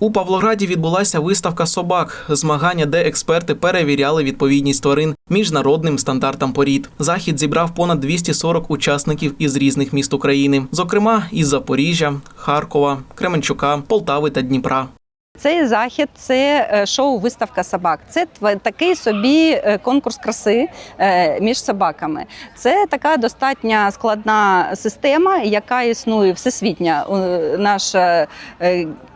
У Павлограді відбулася виставка собак, змагання, де експерти перевіряли відповідність тварин міжнародним стандартам порід. Захід зібрав понад 240 учасників із різних міст України, зокрема із Запоріжжя, Харкова, Кременчука, Полтави та Дніпра. Цей захід це е, шоу Виставка собак. Це такий собі е, конкурс краси е, між собаками. Це така достатньо складна система, яка існує всесвітня. Наша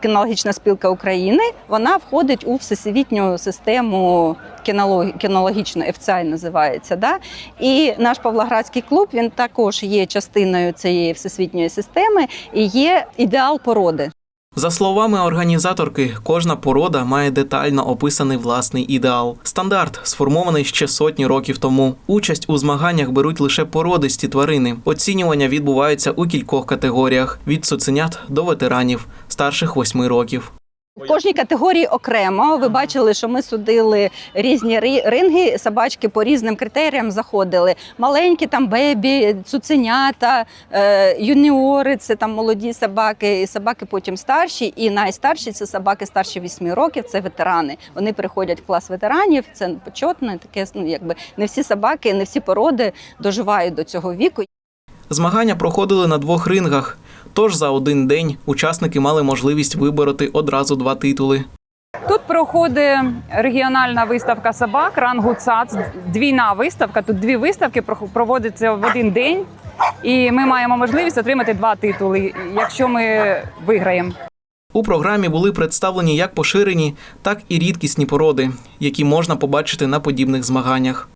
кінологічна спілка України вона входить у всесвітню систему кінолог- кінологічну FCI називається. Да? І наш Павлоградський клуб він також є частиною цієї всесвітньої системи і є ідеал породи. За словами організаторки, кожна порода має детально описаний власний ідеал. Стандарт сформований ще сотні років тому. Участь у змаганнях беруть лише породисті тварини. Оцінювання відбувається у кількох категоріях: від цуценят до ветеранів старших восьми років. В кожній категорії окремо. Ви бачили, що ми судили різні ринги. Собачки по різним критеріям заходили. Маленькі там бебі, цуценята, е, юніори це там молоді собаки, і собаки потім старші. І найстарші це собаки старші 8 років. Це ветерани. Вони приходять в клас ветеранів. Це почетно. Таке ну якби не всі собаки, не всі породи доживають до цього віку. Змагання проходили на двох рингах. Тож за один день учасники мали можливість вибороти одразу два титули. Тут проходить регіональна виставка собак рангу ЦАЦ. Двійна виставка. Тут дві виставки проводяться в один день, і ми маємо можливість отримати два титули, якщо ми виграємо. У програмі були представлені як поширені, так і рідкісні породи, які можна побачити на подібних змаганнях.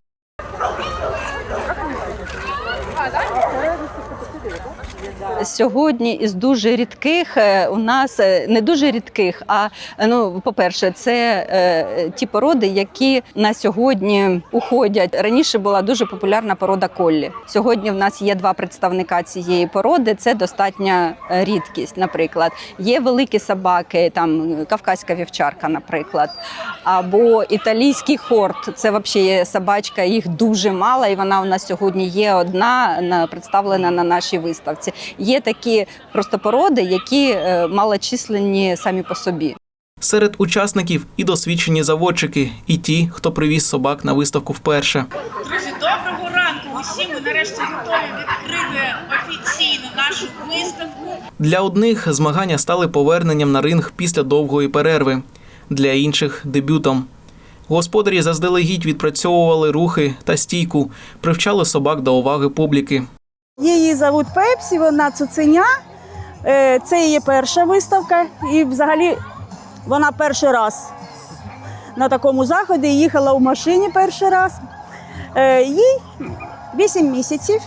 Сьогодні із дуже рідких е, у нас е, не дуже рідких. А ну, по-перше, це е, ті породи, які на сьогодні уходять. Раніше була дуже популярна порода коллі. Сьогодні в нас є два представника цієї породи. Це достатня е, рідкість. Наприклад, є великі собаки, там кавказька вівчарка, наприклад, або італійський хорт. Це взагалі є собачка, їх дуже мало, і вона у нас сьогодні є одна на представлена на нашій виставці. Є такі просто породи, які е, малочисленні самі по собі. Серед учасників і досвідчені заводчики, і ті, хто привіз собак на виставку вперше. Друзі, доброго ранку усім. Ми нарешті готові відкрити офіційно нашу виставку. Для одних змагання стали поверненням на ринг після довгої перерви, для інших дебютом. Господарі заздалегідь відпрацьовували рухи та стійку, привчали собак до уваги публіки. Її зовуть Пепсі, вона цуценя. Е, Це її перша виставка. І взагалі вона перший раз на такому заході їхала в машині перший раз. Е, Їй 8 місяців,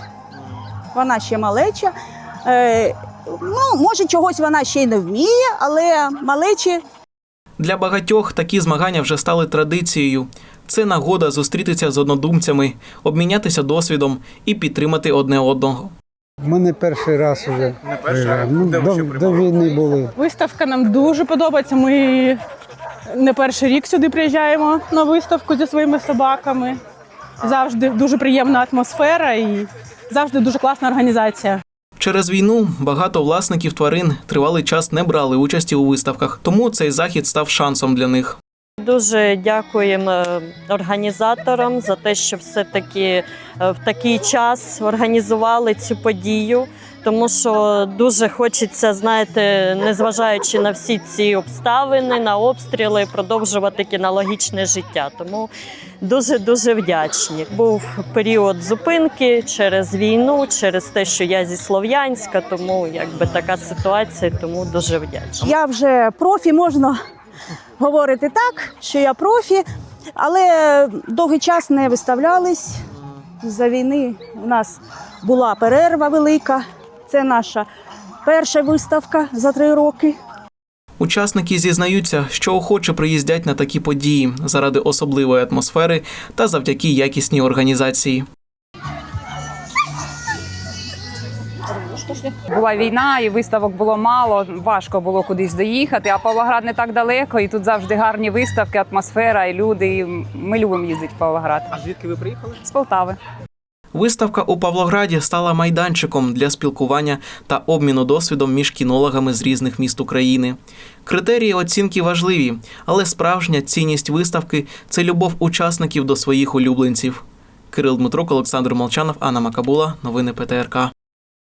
вона ще малеча. Е, Ну, може, чогось вона ще й не вміє, але малечі Для багатьох такі змагання вже стали традицією. Це нагода зустрітися з однодумцями, обмінятися досвідом і підтримати одне одного. Ми не перший раз вже. Не перший раз? Ну, до, до війни були. Виставка нам дуже подобається. Ми не перший рік сюди приїжджаємо на виставку зі своїми собаками. Завжди дуже приємна атмосфера і завжди дуже класна організація. Через війну багато власників тварин тривалий час не брали участі у виставках, тому цей захід став шансом для них. Дуже дякуємо е, організаторам за те, що все-таки е, в такий час організували цю подію. Тому що дуже хочеться, знаєте, незважаючи на всі ці обставини, на обстріли, продовжувати кінологічне життя. Тому дуже дуже вдячні. Був період зупинки через війну, через те, що я зі Слов'янська, тому якби така ситуація, тому дуже вдячна. Я вже профі, можна говорити так, що я профі, але довгий час не виставлялись. За війни у нас була перерва велика. Це наша перша виставка за три роки. Учасники зізнаються, що охоче приїздять на такі події заради особливої атмосфери та завдяки якісній організації. Була війна, і виставок було мало. Важко було кудись доїхати. А Павлоград не так далеко, і тут завжди гарні виставки, атмосфера і люди. І ми любимо їздити в Павлоград. А звідки ви приїхали? З Полтави. Виставка у Павлограді стала майданчиком для спілкування та обміну досвідом між кінологами з різних міст України. Критерії оцінки важливі, але справжня цінність виставки це любов учасників до своїх улюбленців. Кирил Дмитрук, Олександр Молчанов, Анна Макабула. Новини ПТРК.